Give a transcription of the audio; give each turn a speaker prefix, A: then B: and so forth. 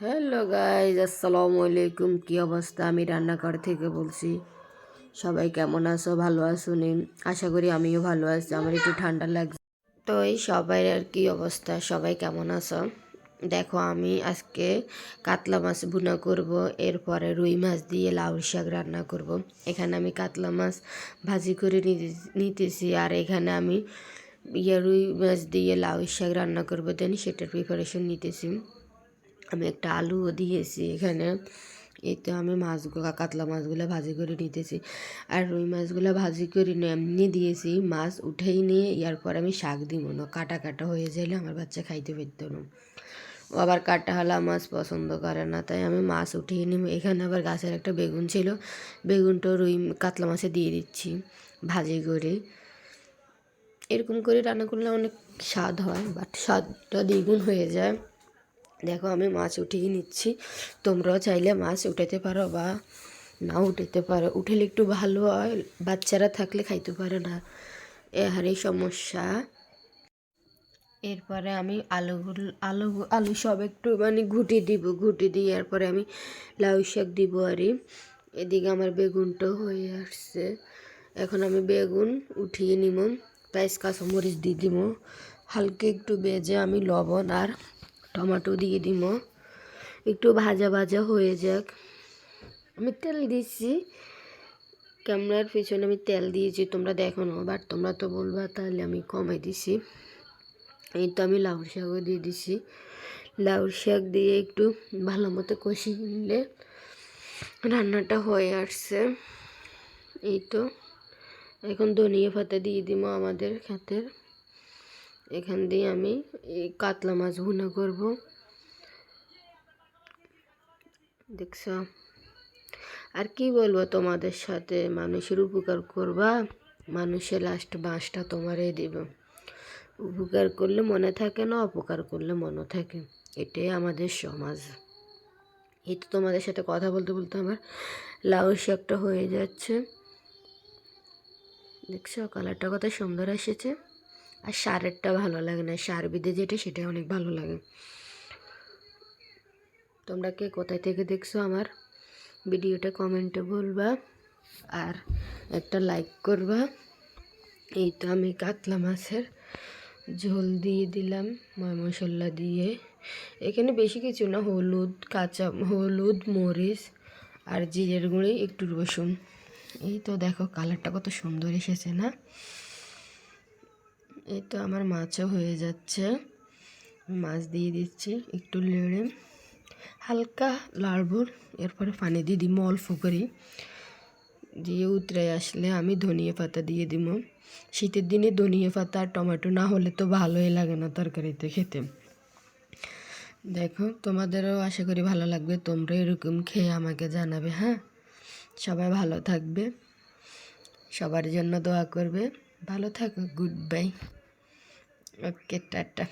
A: Hello guys আসসালামু আলাইকুম কী অবস্থা? আমি রান্নাঘর থেকে বলছি। সবাই কেমন আছো? ভালো আছো নি? আশা করি আমিও ভালো আছি। আমার একটু ঠান্ডা লাগছে। তো এই সবাই আর কি অবস্থা? সবাই কেমন আছো? দেখো, আমি আজকে কাতলা মাছ ভুনা করব। এরপরে রুই মাছ দিয়ে লাউ শাক রান্না করব। এখানে আমি কাতলা মাছ ভাজি করে নিতে- নিতেছি। আর এখানে আমি ইয়ে রুই মাছ দিয়ে লাউ শাক রান্না করব। দেন সেটার প্রিপারেশন নিতেছি। আমি একটা আলুও দিয়েছি এখানে। এই তো আমি মাছগুলো, কাতলা মাছগুলো ভাজি করে নিতেছি। আর রুই মাছগুলো ভাজি করে এমনি দিয়েছি। মাছ উঠেই নিয়ে ইয়ার পর আমি শাক দিব। না, কাটা কাটা হয়ে যাইলে আমার বাচ্চা খাইতে পারত না। ও আবার কাটা হালা মাছ পছন্দ করে না, তাই আমি মাছ উঠিয়ে নিই এখানে আবার গাছের একটা বেগুন ছিল। বেগুনটা রুই কাতলা মাছে দিয়ে দিচ্ছি, ভাজি করে। এরকম করে রান্না করলে অনেক স্বাদ হয়, বাট স্বাদটা দ্বিগুণ হয়ে যায়। দেখো আমি মাছ উঠিয়ে নিচ্ছি। তোমরাও চাইলে মাছ উঠাতে পারো বা না উঠাতে পারো। উঠেলে একটু ভালো হয়, বাচ্চারা থাকলে খাইতে পারে না। এ হারে সমস্যা। এরপরে আমি আলুগুলো আলু আলু সব একটু মানে ঘুটি দিব, ঘুটি দিয়ে এরপরে আমি লাউ শাক দিব আরই এদিকে আমার বেগুনটাও হয়ে আসছে। এখন আমি বেগুন উঠিয়ে নিব পেঁয়াজ, কাঁচামরিচ দিয়ে দিব হালকা একটু বেজে আমি লবণ আর টমেটো দিয়ে দিব। একটু ভাজা ভাজা হয়ে যাক। আমি তেল দিচ্ছি। ক্যামেরার পিছনে আমি তেল দিয়েছি, তোমরা দেখো না, বাট তোমরা তো বলবা, তাহলে আমি কমাই দিছি। এই তো আমি লাউ শাকও দিয়ে দিছি। লাউ শাক দিয়ে একটু ভালো মতো কষিয়ে নিলে রান্নাটা হয়ে আসছে। এই তো, এখন ধনিয়া পাতা দিয়ে দিব আমাদের খাতের এখান দিয়ে আমি এই কাতলা মাছ ভুনা করব। দেখছ? আর কি বলব তোমাদের সাথে? মানুষের উপকার করবা, মানুষের লাস্ট বাঁশটা তোমারই দিব। উপকার করলে মনে থাকে না, অপকার করলে মনে থাকে। এটাই আমাদের সমাজ। এই তো তোমাদের সাথে কথা বলতে বলতে আমার লাউ শাকটা হয়ে যাচ্ছে। দেখছ? কালারটা কত সুন্দর এসেছে। আর সারেরটা ভালো লাগে না সার বিদে যেটা সেটা অনেক ভালো লাগে। তোমরা কে কোথায় থেকে দেখছ আমার ভিডিওটা কমেন্টে বলবা আর একটা লাইক করবা। এই তো আমি কাতলা মাছের ঝোল দিয়ে দিলাম, ময় মশলা দিয়ে। এখানে বেশি কিছু না, হলুদ, কাঁচা, হলুদ, মরিচ আর জিরের গুঁড়ি, একটু রসুন। এই তো দেখো, কালারটা কত সুন্দর এসেছে না? এই তো আমার মাছও হয়ে যাচ্ছে। মাছ দিয়ে দিচ্ছি একটু লেড়ে। হালকা লাড়বর এরপরে পানি দিয়ে দিব অল্প করে দিয়ে উতরে আসলে আমি ধনিয়া পাতা দিয়ে দিব। শীতের দিনে ধনিয়া পাতা আর টমেটো না হলে তো ভালোই লাগে না তরকারিতে খেতে। দেখো, তোমাদেরও আশা করি ভালো লাগবে। তোমরা এরকম খেয়ে আমাকে জানাবে হ্যাঁ? সবাই ভালো থাকবে। সবার জন্য দোয়া করবে। ভালো থাকো, গুড বাই। ओके टाटा।